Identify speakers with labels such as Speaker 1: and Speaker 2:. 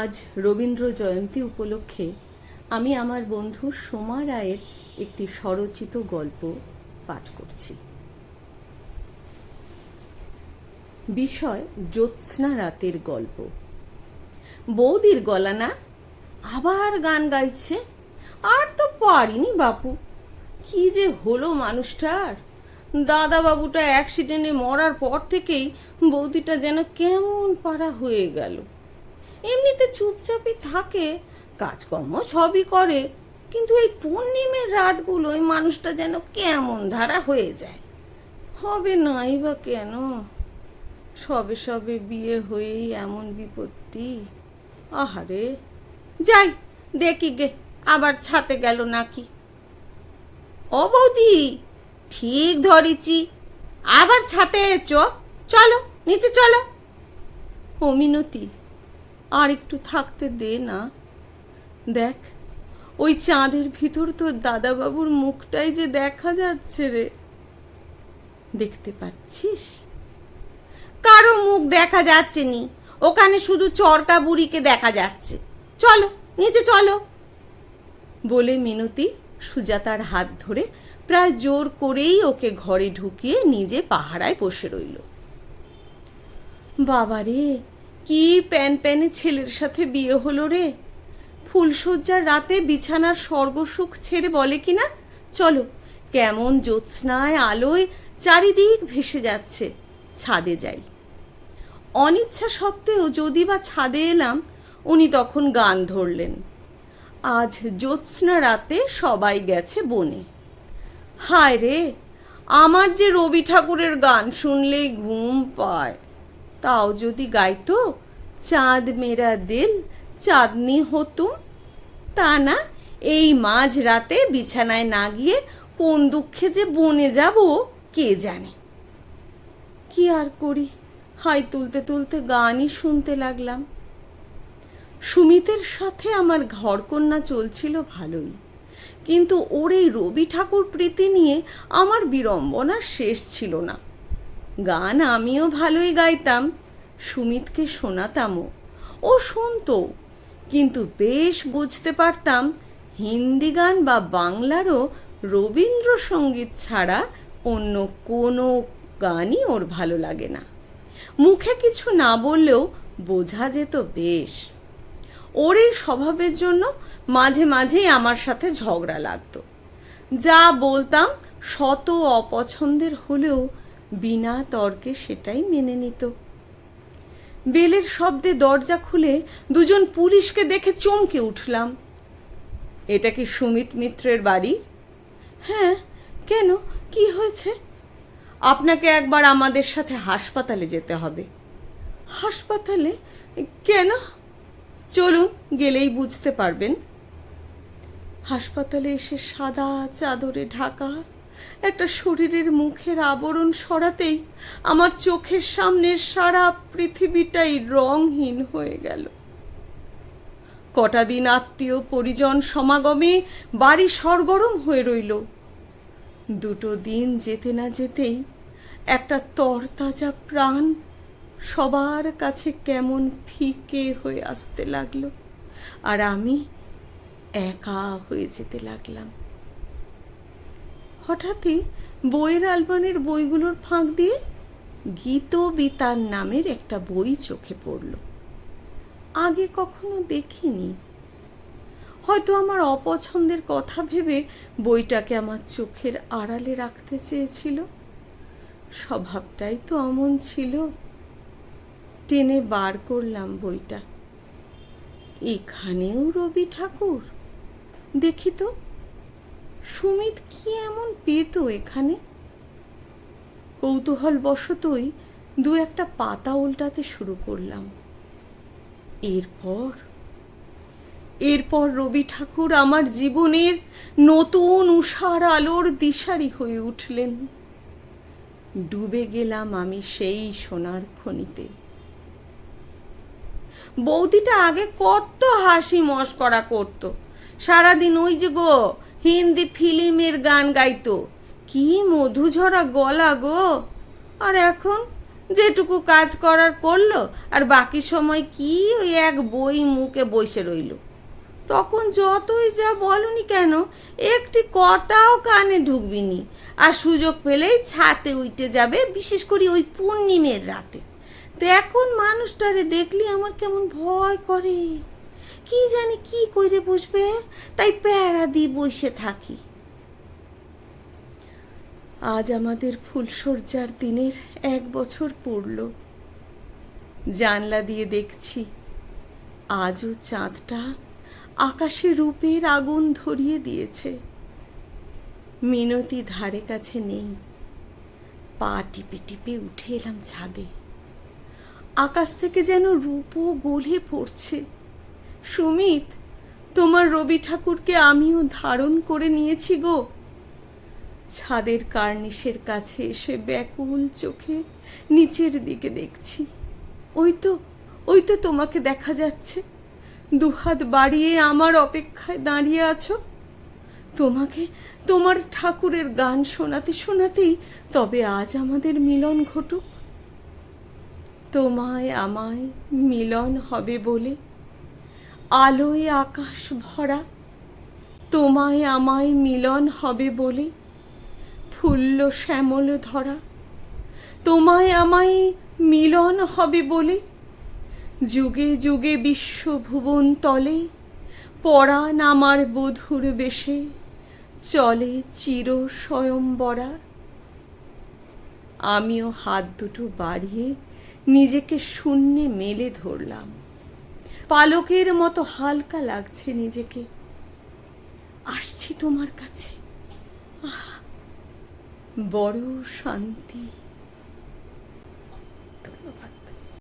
Speaker 1: আজ রবীন্দ্র জয়ন্তী উপলক্ষে আমি আমার বন্ধু সোমা রায়ের একটি স্বরচিত গল্প পাঠ করছি। বিষয় জ্যোৎস্না রাতের গল্প। বৌদির গলা না আবার গান গাইছে। আর তো পারিনি বাপু। কি যে হলো মানুষটার? দাদা বাবুটা অ্যাক্সিডেন্টে মরার পর থেকেই বৌদিটা যেন কেমন পাড়া হয়ে গেল। এমনিতে চুপচাপই থাকে, কাজকর্ম সবই করে, কিন্তু এই পূর্ণিমের রাতগুলোই মানুষটা যেন কেমন ধারা হয়ে যায়। হবে নাই বা কেন? সবে সবে বিয়ে হয়েই এমন বিপত্তি। আহারে, যাই, দেখি গে, আবার ছাতে গেল নাকি। ও বৌদি, ঠিক ধরেছি, আবার ছাতে এসো চলো, নিচে চলো। ও মিনতি আর একটু থাকতে দে না। দেখ, ওই চাঁদের ভিতর তোর দাদাবাবুর মুখটাই যে দেখা যাচ্ছে রে। দেখতে পাচ্ছিস? কারও মুখ দেখা যাচ্ছে নি। ওখানে শুধু চরকা বুড়িকে দেখা যাচ্ছে। চলো, নিচে চলো। বলে মিনতি সুজাতার হাত ধরে প্রায় জোর করেই ওকে ঘরে ঢুকিয়ে নিজে পাহারায় বসে রইল। বাবারে কি প্যান প্যানে ছেলের সাথে বিয়ে হলো রে? ফুলশয্যার রাতে বিছানার স্বর্গসুখ ছেড়ে বলে কি না চলো, কেমন জ্যোৎস্নায় আলোয় চারিদিক ভেসে যাচ্ছে, ছাদে যাই। অনিচ্ছা সত্ত্বেও যদি বা ছাদে এলাম, উনি তখন গান ধরলেন। আজ জ্যোৎস্না রাতে সবাই গেছে বনে। হায় রে, আমার যে রবি ঠাকুরের গান শুনলেই ঘুম পায়। তাও যদি গাইতো, চাঁদ মেরা দিল, চাঁদনি হতুম। তা না, এই মাঝ রাতে বিছানায় না গিয়ে কোন দুঃখে যে বনে যাব, কে জানে। কি আর করি, হাই তুলতে তুলতে গানই শুনতে লাগলাম। সুমিতের সাথে আমার ঘরকন্যা চলছিল ভালোই, কিন্তু ওর এই রবি ঠাকুর প্রীতি নিয়ে আমার বিড়ম্বনার শেষ ছিল না। গান আমিও ভালোই গাইতাম সুমিতকে শোনাতামও। ও শুনতো কিন্তু বেশ বুঝতে পারতাম হিন্দি গান বা বাংলারও রবীন্দ্রসঙ্গীত ছাড়া অন্য কোনো গানই ওর ভালো লাগে না। মুখে কিছু না বললেও বোঝা যেত বেশ। ওর এই স্বভাবের জন্য মাঝে মাঝেই আমার সাথে ঝগড়া লাগতো। যা বলতাম শত অপছন্দের হলেও বিনা তর্কে সেটাই মেনে নিত। বেলের শব্দে দরজা খুলে দুজন পুলিশকে দেখে চমকে উঠলাম। এটা কি সুমিত মিত্রের বাড়ি? হ্যাঁ কেন? কি হয়েছে? আপনাকে একবার আমাদের সাথে হাসপাতালে যেতে হবে। হাসপাতালে? কেন? চলুন, গেলেই বুঝতে পারবেন। হাসপাতালে এসে সাদা চাদরে ঢাকা একটা শরীরের মুখের আবরণ সরাতেই আমার চোখের সামনের সারা পৃথিবীটাই রংহীন হয়ে গেল। কটা দিন আত্মীয় পরিজন সমাগমে বাড়ি সরগরম হয়ে রইল। দুটো দিন যেতে না যেতেই একটা তরতাজা প্রাণ সবার কাছে কেমন ফিকে হয়ে আসতে লাগল। আর আমি একা হয়ে যেতে লাগলাম। হঠাৎই বইয়ের আলমারির বইগুলোর ফাঁক দিয়ে গীত বিতান নামের একটা বই চোখে পড়ল। আগে কখনো দেখিনি। হয়তো আমার অপছন্দের কথা ভেবে বইটাকে আমার চোখের আড়ালে রাখতে চেয়েছিল। স্বভাবটাই তো অমন ছিল। টেনে বার করলাম বইটা। এখানেও রবি ঠাকুর? দেখি তো। সুমিত কি এমন পেত এখানে? কৌতূহল বশতই দু একটা পাতা উল্টাতে শুরু করলাম। এরপর? এরপর রবি ঠাকুর আমার জীবনের নতুন উষার আলোর দিশারি হয়ে উঠলেন। ডুবে গেলাম আমি সেই সোনার খনিতে। বৌদিটা আগে কত হাসি মস্করা করতো। সারাদিন ওই যে গো হিন্দি ফিল্মের গান গাইতো। কি মধুঝরা গলা গো। আর এখন যেটুকু কাজ করার করল, আর বাকি সময় কি ওই এক বই মুখে বসে রইল। তখন যতই যা বলনি কেন, একটি কথাও কানে ঢুকবিনি। আর সুযোগ পেলেই ছাতে উঠে যাবে, বিশেষ করে ওই পূর্ণিমের রাতে। তো এখন মানুষটারে দেখলি আমার কেমন ভয় করে। কি জানি কি করে বসবে? তাই প্যারা দিয়ে বসে থাকি। আজ আমাদের ফুলসজ্জার দিনের এক বছর পড়ল জানলা দিয়ে দেখছি, আজও চাঁদটা আকাশে রূপের আগুন ধরিয়ে দিয়েছে। মিনতি ধারে কাছে নেই। পা টিপে টিপে উঠে এলাম ছাদে। আকাশ থেকে যেন রূপও গলে পড়ছে। সুমিত, তোমার রবি ঠাকুরকে আমিও ধারণ করে নিয়েছি গো। ছাদের কার্নিশের কাছে এসে ব্যাকুল চোখে নিচের দিকে দেখছি। ওই তো ওই তো তোমাকে দেখা যাচ্ছে। দুহাত বাড়িয়ে আমার অপেক্ষায় দাঁড়িয়ে আছো। তোমাকে তোমার ঠাকুরের গান শোনাতে শোনাতেই তবে আজ আমাদের মিলন ঘটুক। তোমায় আমায় মিলন হবে বলে আলোয় আকাশ ভরা, তোমায় আমায় মিলন হবে বলে ফুল্ল শ্যামল ধরা, তোমায় আমায় মিলন হবে বলে যুগে যুগে বিশ্বভুবন তলে পরাণ আমার বধুর বেশে চলে চির স্বয়ম্বরা। আমিও হাত দুটো বাড়িয়ে নিজেকে শূন্যে মেলে ধরলাম। পালকের মতো হালকা লাগছে নিজেকে। আসছি তোমার কাছে। বড় শান্তি। ধন্যবাদ।